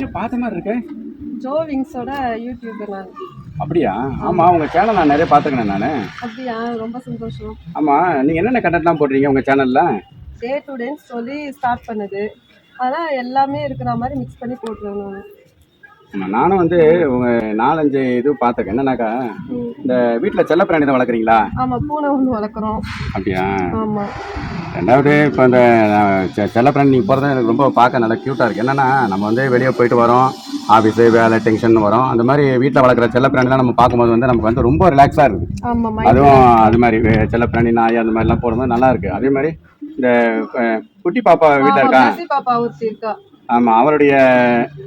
பார்த்த மாதிரி இருக்கு. ஜோ விங்ஸோட யூடியூபர் நான். அப்படியா? ஆமா உங்க சேனல் நான் நிறைய பார்த்துக்கிறேன் நான். அப்படியா? ரொம்ப சந்தோஷம். ஆமா நீங்க என்னென்ன கண்டென்ட்லாம் போடுறீங்க உங்க சேனல்ல டே டு டேன்னு சொல்லி ஸ்டார்ட் பண்ணுது. அதான் எல்லாமே இருக்கிற மாதிரி மிக்ஸ் பண்ணி போட்டுருவேன் நான். நானும் வந்து உங்க நாலஞ்சு இது பார்த்துருக்கேன் என்னன்னாக்கா இந்த வீட்டில் செல்ல பிராணி தான் வளர்க்குறீங்களா? ஆமாம் பூனை ஒன்று வளர்க்குறோம். அப்படியா? ஆமாம் ரெண்டாவது இப்போ இந்த அஹ், செ- செல்லப்பிராணி நீங்கள் போகிறது எனக்கு ரொம்ப பார்க்க நல்லா க்யூட்டாக இருக்குது என்னென்னா நம்ம வந்து வெளியே போயிட்டு வரோம். ஆஃபீஸு வேலை டென்ஷன் வரோம். அந்த மாதிரி வீட்டில் வளர்க்குற செல்லப்பிராணிலாம் நம்ம பார்க்கும்போது வந்து நமக்கு வந்து ரொம்ப ரிலாக்ஸாக இருக்குது. அதுவும் அது மாதிரி வே- செல்லப்பிராணி நாய் அந்த மாதிரிலாம் போடும்போது நல்லா இருக்குது அதே மாதிரி இந்த குட்டி பாப்பா வீட்டில் இருக்கா? பாப்பா ஒருத்தி இருக்கா. ஆமாம் அவருடைய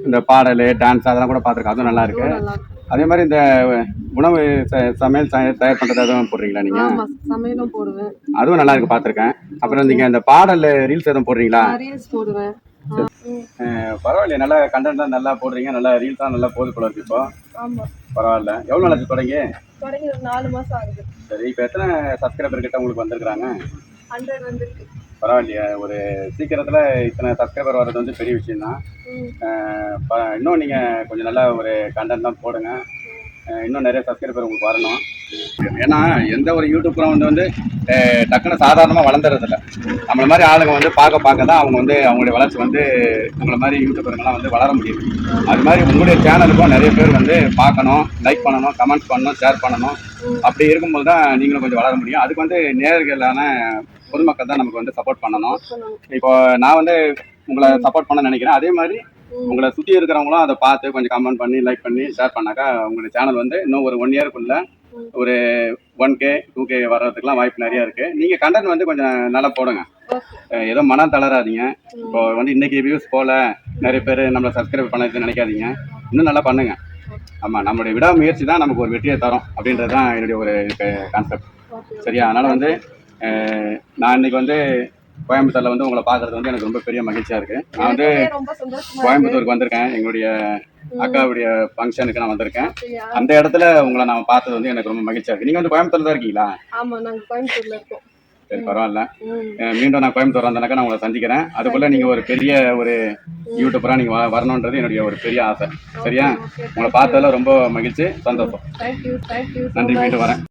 இந்த பாடல் டான்ஸ் அதெல்லாம் கூட பார்த்துருக்கேன். அதுவும் நல்லா இருக்கு. அதே மாதிரி இந்த உணவு சமையல் தயார் பண்ணுறது அதுவும் போடுறீங்களா நீங்கள் சமையலும் போடுவேன். அதுவும் நல்லா இருக்கு பார்த்துருக்கேன். அப்புறம் நீங்கள் இந்த பாடல் ரீல்ஸ் எதுவும் போடுறீங்களா? ரீல்ஸ் போடுவேன். பரவாயில்லையே நல்லா கண்டென்ட்லாம் நல்லா போடுறீங்க. நல்லா ரீல்ஸாக நல்லா போது போல இருக்கு இப்போ. பரவாயில்ல. எவ்வளோ நாளாச்சு தொடங்கி? தொடங்கி ஒரு நாலு மாதம் ஆகுது. சரி இப்போ எத்தனை சப்ஸ்கிரைபர் கிட்ட உங்களுக்கு வந்திருக்காங்க ஹண்ட்ரட் வந்துருக்கு. பரவாயில்லையே. ஒரு சீக்கிரத்தில் இத்தனை சப்ஸ்கிரைபர் வர்றது வந்து பெரிய விஷயம் தான் இன்னும் நீங்கள் கொஞ்சம் நல்லா ஒரு கண்டென்ட் தான் போடுங்க. இன்னும் நிறைய சப்ஸ்கிரைபர் உங்களுக்கு வரணும். ஏன்னா எந்த ஒரு யூடியூப்பரும் வந்து வந்து டக்குன்னு சாதாரணமாக வளர்ந்துறதில்ல நம்மள மாதிரி ஆளுங்க வந்து பார்க்க பார்க்க தான் அவங்க வந்து அவங்களுடைய வளர்ச்சி வந்து உங்களை மாதிரி யூடியூபருங்கெல்லாம் வந்து வளர முடியும் அது மாதிரி உங்களுடைய சேனலுக்கும் நிறைய பேர் வந்து பார்க்கணும் லைக் பண்ணணும் கமெண்ட் பண்ணணும் ஷேர் பண்ணணும். அப்படி இருக்கும்போது தான் நீங்களும் கொஞ்சம் வளர முடியும். அதுக்கு வந்து நேர்களான பொதுமக்கள் தான் நமக்கு வந்து சப்போர்ட் பண்ணணும். இப்போ நான் வந்து உங்களை சப்போர்ட் பண்ண நினைக்கிறேன். அதே மாதிரி உங்களை சுற்றி இருக்கிறவங்களும் அதை பார்த்து கொஞ்சம் கமெண்ட் பண்ணி லைக் பண்ணி ஷேர் பண்ணாக்கா உங்களுடைய சேனல் வந்து இன்னும் ஒரு ஒன் இயருக்குள்ள ஒரு ஒன் கே டூ கே வர்றதுக்குலாம் வாய்ப்பு நிறைய இருக்கு. நீங்க கண்டென்ட் வந்து கொஞ்சம் நல்லா போடுங்க. ஏதோ மனம் தளராதீங்க. இப்போ வந்து இன்னைக்கு வியூஸ் போல நிறைய பேர் நம்மளை சப்ஸ்கிரைப் பண்ணதுன்னு நினைக்காதீங்க. இன்னும் நல்லா பண்ணுங்க. ஆமா நம்மளுடைய விடாமுயற்சி தான் நமக்கு ஒரு வெற்றியை தரும் அப்படின்றது தான் என்னுடைய ஒரு கான்செப்ட் சரியா? அதனால வந்து நான் இன்னைக்கு வந்து கோயம்புத்தூர்ல வந்து உங்களை பார்க்கறது வந்து எனக்கு ரொம்ப பெரிய மகிழ்ச்சியா இருக்கு. நான் வந்து கோயம்புத்தூருக்கு வந்திருக்கேன். எங்களுடைய அக்காவுடைய ஃபங்க்ஷனுக்கு நான் வந்திருக்கேன்? அந்த இடத்துல உங்களை நான் பார்த்தது வந்து எனக்கு ரொம்ப மகிழ்ச்சியா இருக்கு. நீங்க வந்து கோயம்புத்தூர்ல தான் இருக்கீங்களா? கோயம்புத்தூர்ல இருக்கோம். சரி பரவாயில்ல. மீண்டும் நான் கோயம்புத்தூர் வந்தேனாக்கா நான் உங்களை சந்திக்கிறேன். அதுக்குள்ள நீங்க ஒரு பெரிய ஒரு யூடியூபரா நீங்க வரணுன்றது என்னுடைய ஒரு பெரிய ஆசை. சரியா? உங்களை பார்த்ததுல ரொம்ப மகிழ்ச்சி சந்தோஷம். நன்றி மீண்டும் வரேன்.